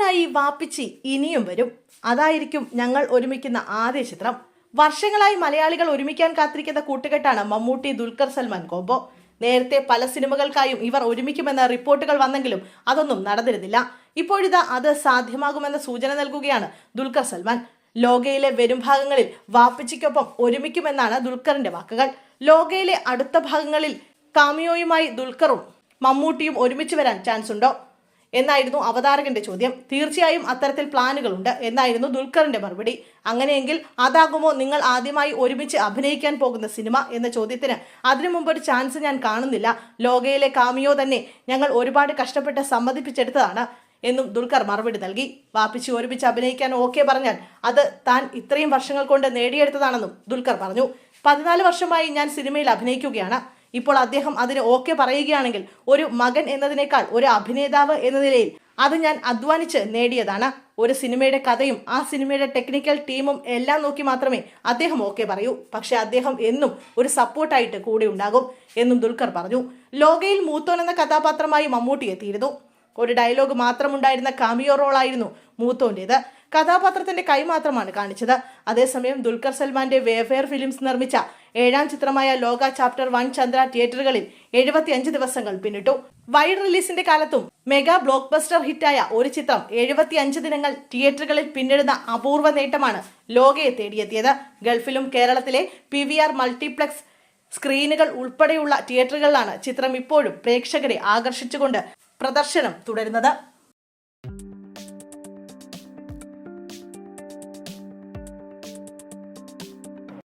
മൂത്തോനായി വാപ്പിച്ചി ഇനിയും വരും. അതായിരിക്കും ഞങ്ങൾ ഒരുമിക്കുന്ന ആദ്യ ചിത്രം. വർഷങ്ങളായി മലയാളികൾ ഒരുമിക്കാൻ കാത്തിരിക്കുന്ന കൂട്ടുകെട്ടാണ് മമ്മൂട്ടി ദുൽഖർ സൽമാൻ കോംബോ നേരത്തെ പല സിനിമകൾക്കായും ഇവർ ഒരുമിക്കുമെന്ന റിപ്പോർട്ടുകൾ വന്നെങ്കിലും അതൊന്നും നടന്നിരുന്നില്ല. ഇപ്പോഴിതാ അത് സാധ്യമാകുമെന്ന സൂചന നൽകുകയാണ് ദുൽഖർ സൽമാൻ. ലോകയിലെ വരും ഭാഗങ്ങളിൽ വാപ്പിച്ചിക്കൊപ്പം ഒരുമിക്കുമെന്നാണ് ദുൽഖറിന്റെ വാക്കുകൾ. ലോകയിലെ അടുത്ത ഭാഗങ്ങളിൽ കാമിയോയുമായി ദുൽഖറും മമ്മൂട്ടിയും ഒരുമിച്ച് വരാൻ ചാൻസ് ഉണ്ടോ എന്നായിരുന്നു അവതാരകന്റെ ചോദ്യം. തീർച്ചയായും അത്തരത്തിൽ പ്ലാനുകളുണ്ട്. എന്നായിരുന്നു ദുൽഖറിന്റെ മറുപടി. അങ്ങനെയെങ്കിൽ അതാകുമോ നിങ്ങൾ ആദ്യമായി ഒരുമിച്ച് അഭിനയിക്കാൻ പോകുന്ന സിനിമ എന്ന ചോദ്യത്തിന് അതിനു മുമ്പ് ഒരു ചാൻസ് ഞാൻ കാണുന്നില്ല. ലോകയിലെ കാമിയോ തന്നെ ഞങ്ങൾ ഒരുപാട് കഷ്ടപ്പെട്ട് സമ്മതിപ്പിച്ചെടുത്തതാണ് എന്നും ദുൽഖർ മറുപടി നൽകി. വാപ്പിച്ച് ഒരുമിച്ച് അഭിനയിക്കാൻ ഓക്കെ പറഞ്ഞാൽ അത് താൻ ഇത്രയും വർഷങ്ങൾ കൊണ്ട് നേടിയെടുത്തതാണെന്നും ദുൽഖർ പറഞ്ഞു. പതിനാല് വർഷമായി ഞാൻ സിനിമയിൽ അഭിനയിക്കുകയാണ്. ഇപ്പോൾ അദ്ദേഹം അതിന് ഓക്കെ പറയുകയാണെങ്കിൽ ഒരു മകൻ എന്നതിനേക്കാൾ ഒരു അഭിനേതാവ് എന്ന നിലയിൽ അത് ഞാൻ അധ്വാനിച്ച് നേടിയതാണ്. ഒരു സിനിമയുടെ കഥയും ആ സിനിമയുടെ ടെക്നിക്കൽ ടീമും എല്ലാം നോക്കി മാത്രമേ അദ്ദേഹം ഓക്കെ പറയൂ. പക്ഷെ അദ്ദേഹം എന്നും ഒരു സപ്പോർട്ടായിട്ട് കൂടെ ഉണ്ടാകും എന്നും ദുൽഖർ പറഞ്ഞു. ലോകയിൽ മൂത്തോൻ എന്ന കഥാപാത്രമായി മമ്മൂട്ടി എത്തിയിരുന്നു ഒരു ഡയലോഗ് മാത്രമുണ്ടായിരുന്ന കാമിയോ റോളായിരുന്നു മൂത്തോന്റേത്. കഥാപാത്രത്തിന്റെ കൈ മാത്രമാണ് കാണിച്ചത്. അതേസമയം ദുൽഖർ സൽമാന്റെ വേഫെയർ ഫിലിംസ് നിർമ്മിച്ച ഏഴാം ചിത്രമായ ലോക ചാപ്റ്റർ വൺ ചന്ദ്ര തിയേറ്ററുകളിൽ എഴുപത്തിയഞ്ച് ദിവസങ്ങൾ പിന്നിട്ടു. വൈഡ് റിലീസിന്റെ കാലത്തും മെഗാ ബ്ലോക്ക് ബസ്റ്റർ ഹിറ്റായ ഒരു ചിത്രം എഴുപത്തിയഞ്ച് ദിനങ്ങൾ തിയേറ്ററുകളിൽ പിന്നിടുന്ന അപൂർവ നേട്ടമാണ് ലോകയെ തേടിയെത്തിയത്. ഗൾഫിലും കേരളത്തിലെ പി വി ആർ മൾട്ടിപ്ലക്സ് സ്ക്രീനുകൾ ഉൾപ്പെടെയുള്ള തിയേറ്ററുകളിലാണ് ചിത്രം ഇപ്പോഴും പ്രേക്ഷകരെ ആകർഷിച്ചുകൊണ്ട് പ്രദർശനം തുടരുന്നത്.